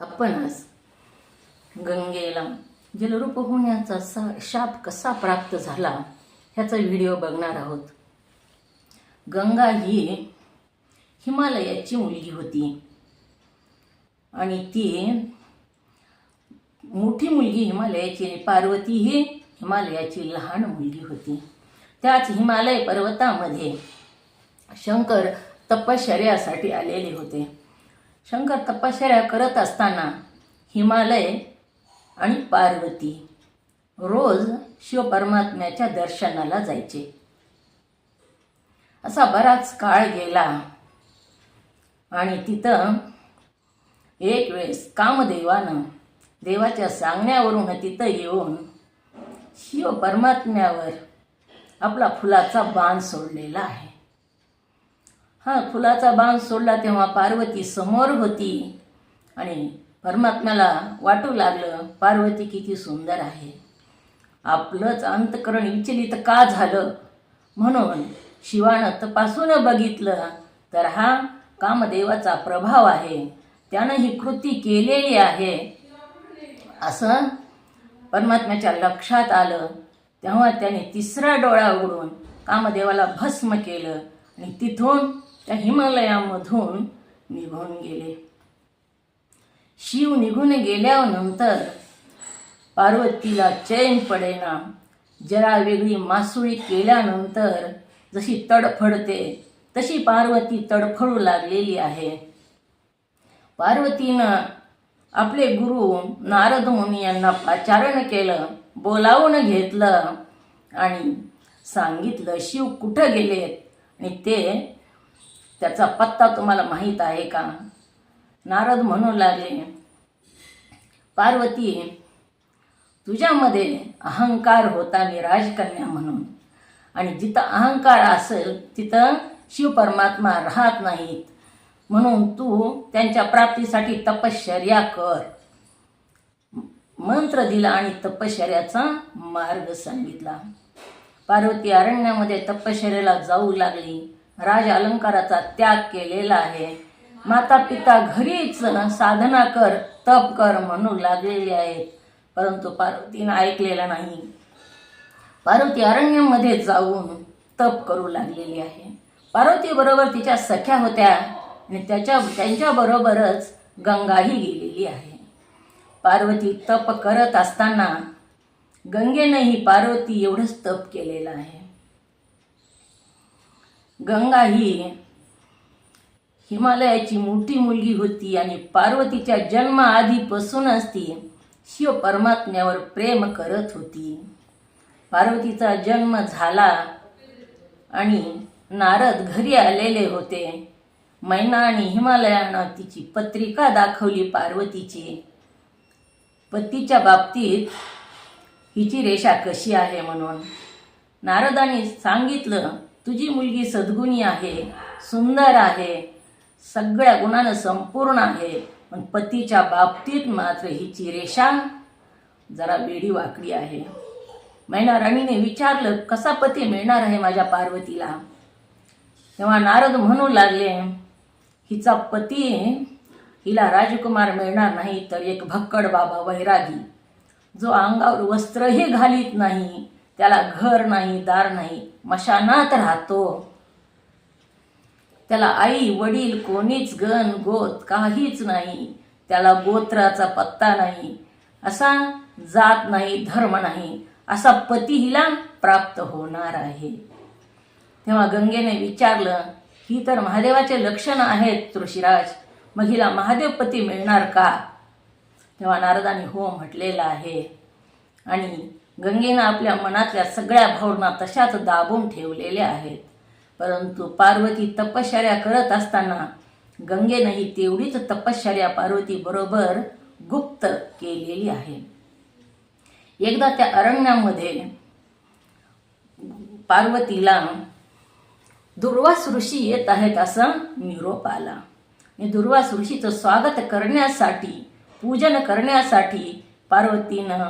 आपणच गंगेला जलरूप होण्याचा सा शाप कसा प्राप्त झाला ह्याचा व्हिडिओ बघणार आहोत. गंगा ही हिमालयाची मुलगी होती. आणि ती मोठी मुलगी हिमालयाची आणि पार्वती ही हिमालयाची लहान मुलगी होती. त्याच हिमालय पर्वतामध्ये शंकर तपश्चर्यासाठी आलेले होते. शंकर तपश्चर्या करत असताना हिमालय आणि पार्वती रोज शिवपरमात्म्याच्या दर्शनाला जायचे. असा बराच काळ गेला आणि तिथं एक वेळेस कामदेवानं देवाच्या सांगण्यावरून तिथं येऊन शिव परमात्म्यावर आपला फुलाचा बाण सोडलेला आहे. हा फुलाचा बाण सोडला तेव्हा पार्वती समोर होती. आणि परमात्म्याला वाटू लागलं पार्वती किती सुंदर आहे. आपलंच अंतकरण विचलित का झालं? म्हणून शिवानं तपासून बघितलं तर हा कामदेवाचा प्रभाव आहे. त्यानं ही कृती केलेली आहे. असं परमात्म्याच्या लक्षात आलं. तेव्हा त्याने तिसरा डोळा उघडून कामदेवाला भस्म केलं आणि तिथून त्या हिमालयामधून निघून गेले. शिव निघून गेल्यानंतर पार्वतीला चैन पडेना. जरा वेगळी मासुळी केल्यानंतर जशी तडफडते तशी पार्वती तडफडू लागलेली आहे. पार्वतीनं आपले गुरु नारद मुनी यांना पाचारण केलं बोलावून घेतलं आणि सांगितलं शिव कुठं गेलेत? आणि ते त्याचा पत्ता तुम्हाला माहीत आहे का? नारद म्हणू लागले पार्वती तुझ्यामध्ये अहंकार होता मी राजकन्या म्हणून. आणि जिथं अहंकार असेल तिथं शिव परमात्मा राहत नाहीत. म्हणून तू त्यांच्या प्राप्तीसाठी तपश्चर्या कर. मंत्र दिला आणि तपश्चर्याचा मार्ग सांगितला. पार्वती अरण्यामध्ये तपश्चर्याला जाऊ लागली. राज अलंकाराचा त्याग केलेला आहे. माता पिता घरीच साधना कर तप कर म्हणू लागलेले आहेत. परंतु पार्वतीनं ऐकलेलं नाही. पार्वती अरण्यामध्ये जाऊन तप करू लागलेली आहे. पार्वती बरोबर तिच्या सख्या होत्या आणि त्याच्या त्यांच्याबरोबरच गंगाही गेलेली आहे. पार्वती तप करत असताना गंगेनंही पार्वती एवढंच तप केलेलं आहे. गंगा ही हिमालयाची मोठी मुलगी होती आणि पार्वतीच्या जन्माआधीपासूनच ती शिव परमात्म्यावर प्रेम करत होती. पार्वतीचा जन्म झाला आणि नारद घरी आलेले होते. मैना आणि हिमालयानं तिची पत्रिका दाखवली पार्वतीची. पतीच्या बाबतीत हिची रेषा कशी आहे म्हणून नारदाने सांगितलं तुझी मुलगी सद्गुणी आहे सुंदर आहे सगळ्या गुणानं संपूर्ण आहे पण पतीच्या बाबतीत मात्र हिची रेषा जरा वेडी वाकडी आहे. मैना राणीने विचारलं कसा पती मिळणार आहे माझ्या पार्वतीला? तेव्हा नारद म्हणू लागले हिचा पती हिला राजकुमार मिळणार नाही तर एक भक्कड बाबा वैरागी जो अंगावर वस्त्रही घालीत नाही त्याला घर नाही दार नाही मशानात राहतो. त्याला आई वडील कोणीच गण गोत काहीच नाही. त्याला गोत्राचा पत्ता नाही. असा जात नाही धर्म नाही. असा पती हिला प्राप्त होणार आहे. तेव्हा गंगेने विचारलं ही तर महादेवाचे लक्षण आहेत तुळशीराज. मग हिला महादेव पती मिळणार का? तेव्हा नारदाने हो म्हटलेलं आहे. आणि गंगेनं आपल्या मनातल्या सगळ्या भावना तशाच दाबून ठेवलेल्या आहेत. परंतु पार्वती तपश्चर्या करत असताना गंगेनंही तेवढीच तपश्चर्या पार्वती बरोबर गुप्त केलेली आहे. एकदा त्या अरण्यामध्ये पार्वतीला दुर्वास ऋषी येत आहेत असं निरोप आला. दुर्वास ऋषीचं स्वागत करण्यासाठी पूजन करण्यासाठी पार्वतीनं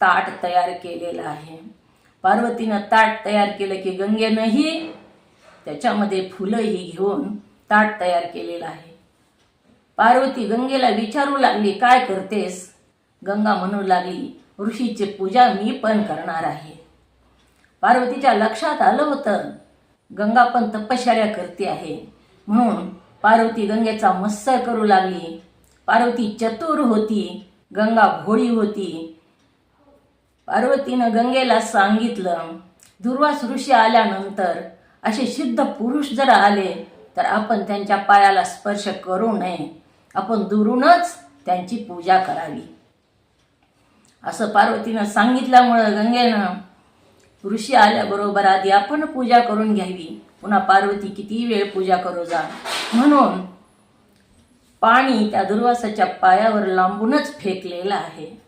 ताट तयार केलेलं आहे. पार्वतीनं ताट तयार केलं की गंगेनंही त्याच्यामध्ये फुलंही घेऊन ताट तयार केलेलं आहे. पार्वती गंगेला विचारू लागली काय करतेस? गंगा म्हणू लागली ऋषीची पूजा मी पण करणार आहे. पार्वतीच्या लक्षात आलं होतं गंगा पण तपश्चर्या करते आहे. म्हणून पार्वती गंगेचा मत्सर करू लागली. पार्वती चतुर होती गंगा भोळी होती पार्वतीनं गंगेला सांगितलं दुर्वास ऋषी आल्यानंतर असे सिद्ध पुरुष जर आले तर आपण त्यांच्या पायाला स्पर्श करू नये. आपण दुरूनच त्यांची पूजा करावी. असं पार्वतीनं सांगितल्यामुळं गंगेनं ऋषी आल्याबरोबर आधी आपण पूजा करून घ्यावी. पुन्हा पार्वती किती वेळ पूजा करू जा. म्हणून पाणी त्या दुर्वासाच्या पायावर लांबूनच फेकलेलं आहे.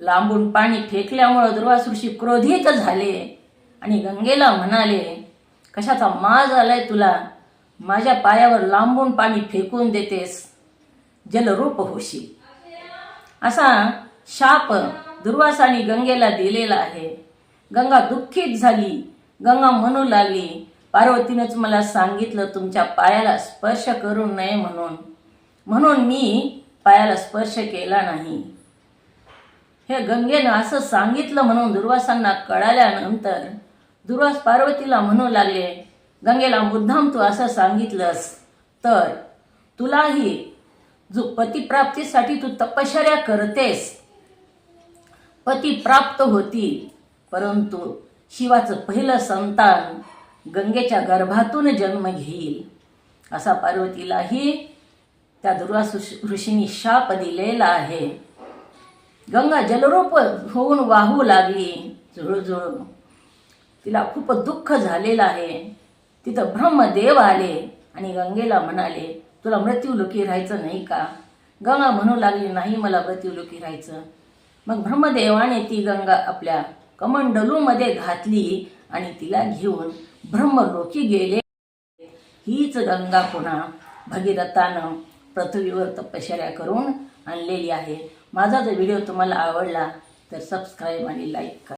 लांबून पाणी फेकल्यामुळं दुर्वास ऋषी क्रोधित झाले. आणि गंगेला म्हणाले कशाचा माज आलाय तुला? माझ्या पायावर लांबून पाणी फेकून देतेस. जलरूप होशी. असा शाप दुर्वासाने गंगेला दिलेला आहे. गंगा दुःखित झाली. गंगा म्हणू लागली पार्वतीनंच मला सांगितलं तुमच्या पायाला स्पर्श करू नये म्हणून. म्हणून मी पायाला स्पर्श केला नाही. हे गंगेनं असं सांगितलं म्हणून दुर्वासांना कळाल्यानंतर दुर्वास पार्वतीला म्हणू लागले गंगेला मुद्दाम तू असं सांगितलंस तर तुलाही जो पतिप्राप्तीसाठी तू तपश्चर्या करतेस. पती प्राप्त होती परंतु शिवाचं पहिलं संतान गंगेच्या गर्भातून जन्म घेईल. असा पार्वतीलाही त्या दुर्वास ऋषींनी शाप दिलेला आहे. गंगा जलरूप होऊन वाहू लागली. जुळजुळ. तिला खूप दुःख झालेलं आहे. तिथं ब्रह्मदेव आले आणि गंगेला म्हणाले तुला मृत्यूलोकी राहायचं नाही का? गंगा म्हणू लागली नाही मला मृत्यूलोकी राहायचं. मग ब्रह्मदेवाने ती गंगा आपल्या कमंडलूमध्ये घातली आणि तिला घेऊन ब्रह्मलोकी गेले. हीच गंगा पुन्हा भगीरथानं पृथ्वीवर तपश्चर्या करून आणलेली आहे. माझा जर व्हिडिओ तुम्हाला आवडला तर सबस्क्राईब आणि लाईक करा.